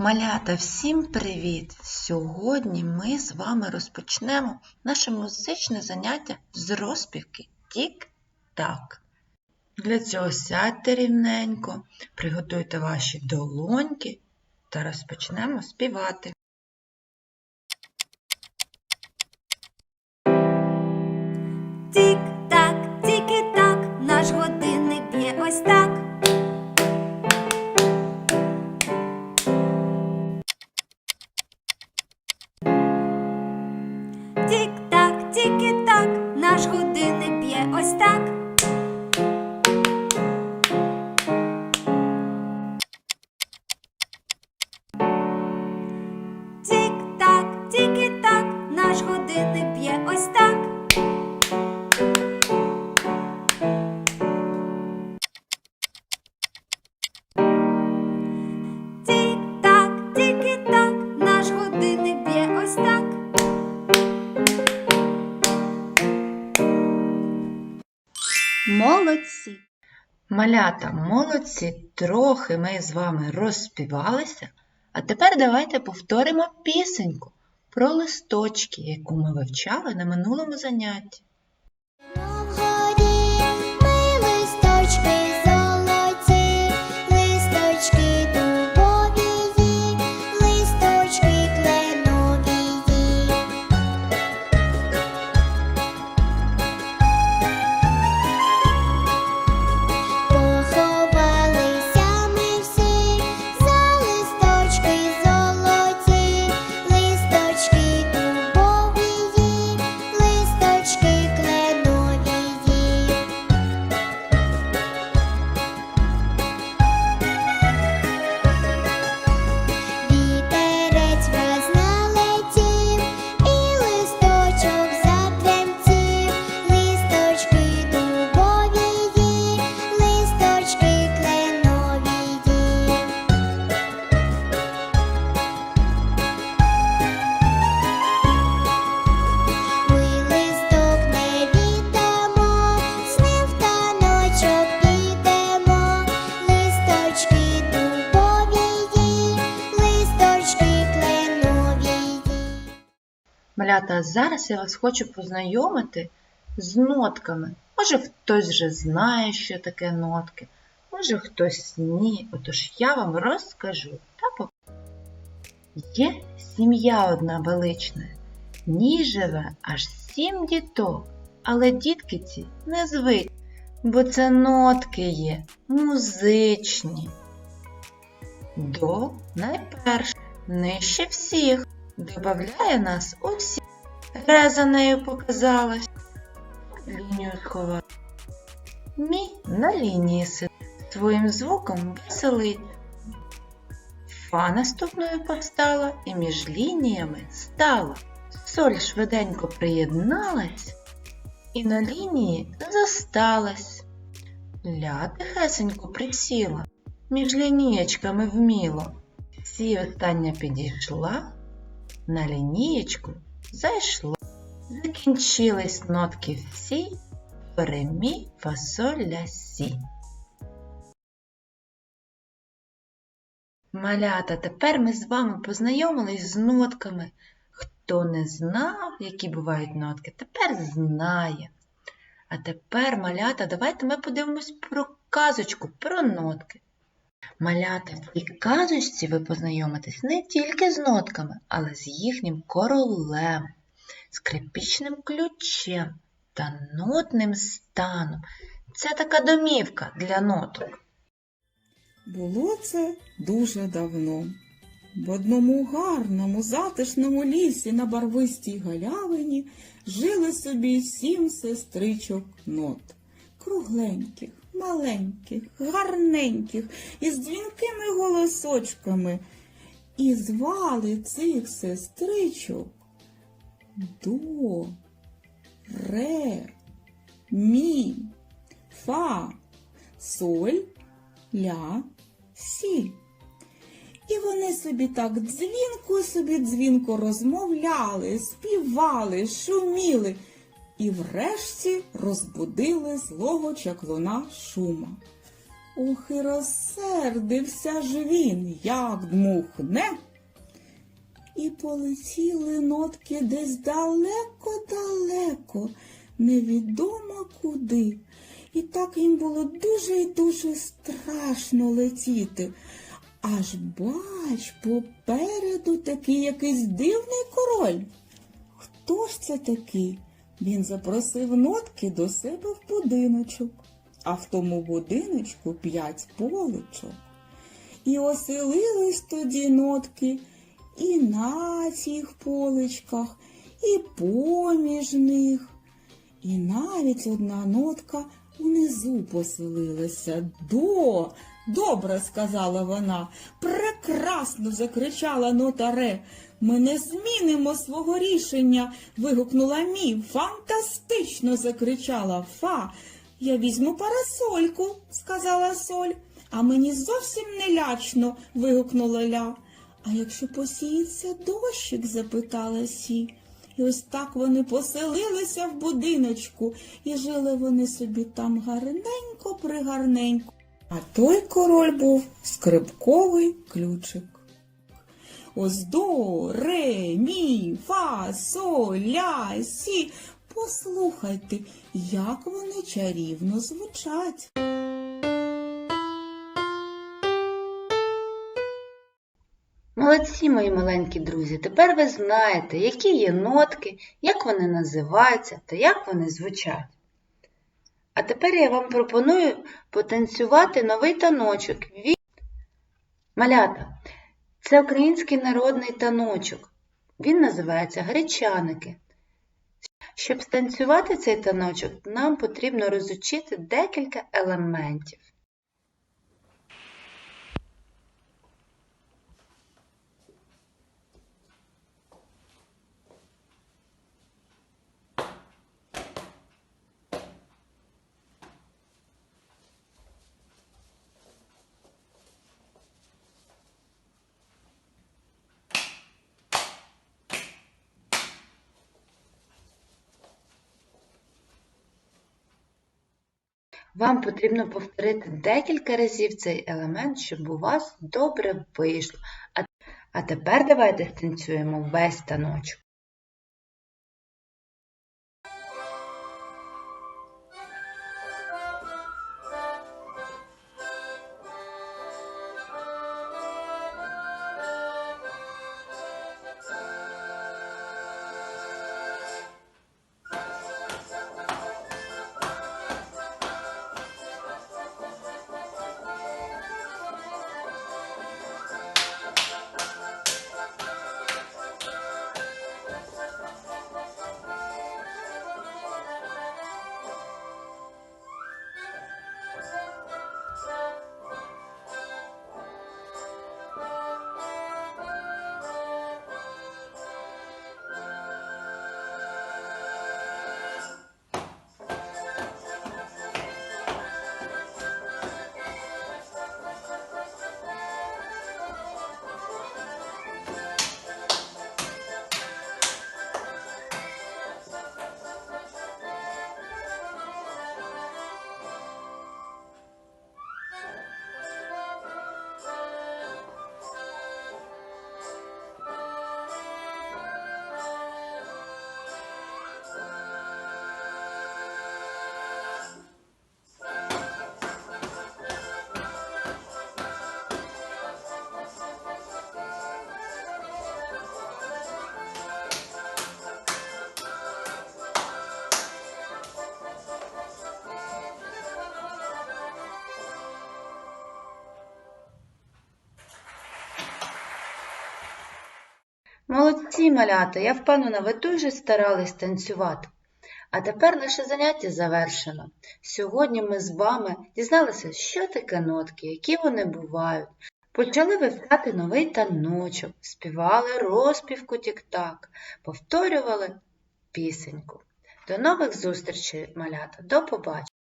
Малята, всім привіт! Сьогодні ми з вами розпочнемо наше музичне заняття з розпівки Тік-так. Для цього сядьте рівненько, приготуйте ваші долоньки та розпочнемо співати. Наш годинник б'є ось так. Тік-так, тільки-так, наш годинник б'є ось так. Молодці! Малята, молодці, трохи ми з вами розспівалися, а тепер давайте повторимо пісеньку про листочки, яку ми вивчали на минулому занятті. Малята, зараз я вас хочу познайомити з нотками. Може, хтось вже знає, що таке нотки, може хтось ні. Отож я вам розкажу та покажу. Є сім'я одна велична, в ній живе аж сім діток, але дітки ці не звичні, бо це нотки є музичні. До найперше, нижче всіх, добавляє нас у всі. Ре нею показалась. Лінію сховав. Мі на лінії сидить. Своїм звуком веселить. Фа наступною постала і між лініями стала. Соль швиденько приєдналась і на лінії засталась. Ля тихесенько присіла, між лінієчками вміло. Сі остання підійшла, на лінієчку зайшла. Закінчились нотки всі, перемі фасоля сі. Малята, тепер ми з вами познайомились з нотками. Хто не знав, які бувають нотки, тепер знає. А тепер, малята, давайте ми подивимось про казочку, про нотки. Малята, в казочці ви познайомитесь не тільки з нотками, але з їхнім королем, скрипічним ключем та нотним станом. Це така домівка для ноток. Було це дуже давно. В одному гарному, затишному лісі на барвистій галявині жили собі сім сестричок нот. Кругленьких, маленьких, гарненьких, із дзвінкими голосочками. І звали цих сестричок до, ре, мі, фа, соль, ля, сі. І вони собі так дзвінко собі дзвінко розмовляли, співали, шуміли і врешті розбудили злого чаклуна шума. Ох, і розсердився ж він, як дмухне. І полетіли нотки десь далеко-далеко, невідомо куди. І так їм було дуже і дуже страшно летіти. Аж бач, попереду такий якийсь дивний король. Хто ж це такий? Він запросив нотки до себе в будиночок, а в тому будиночку п'ять поличок. І оселились тоді нотки і на цих поличках, і поміж них. І навіть одна нотка унизу поселилася. До, добре, сказала вона, прекрасно закричала нота Ре. Ми не змінимо свого рішення. вигукнула Мі. Фантастично закричала Фа. Я візьму парасольку, сказала Соль. А мені зовсім не лячно. вигукнула Ля. А якщо посіється дощик? запитала Сі. І ось так вони поселилися в будиночку, і жили вони собі там гарненько пригарненько. А той король був скрипковий ключик. Ось до, ре, мі, фа, соль, ля, сі. Послухайте, як вони чарівно звучать. Молодці, мої маленькі друзі, тепер ви знаєте, які є нотки, як вони називаються та як вони звучать. А тепер я вам пропоную потанцювати новий таночок. Він... Малята, це український народний таночок. Він називається Гречаники. Щоб станцювати цей таночок, нам потрібно розучити декілька елементів. Вам потрібно повторити декілька разів цей елемент, щоб у вас добре вийшло. А, тепер давайте станцюємо весь таночок. Молодці, малята, я впевнена, ви дуже старались танцювати. А тепер наше заняття завершено. Сьогодні ми з вами дізналися, що таке нотки, які вони бувають. Почали вивчати новий таночок, співали розпівку тік-так, повторювали пісеньку. До нових зустрічей, малята, до побачення!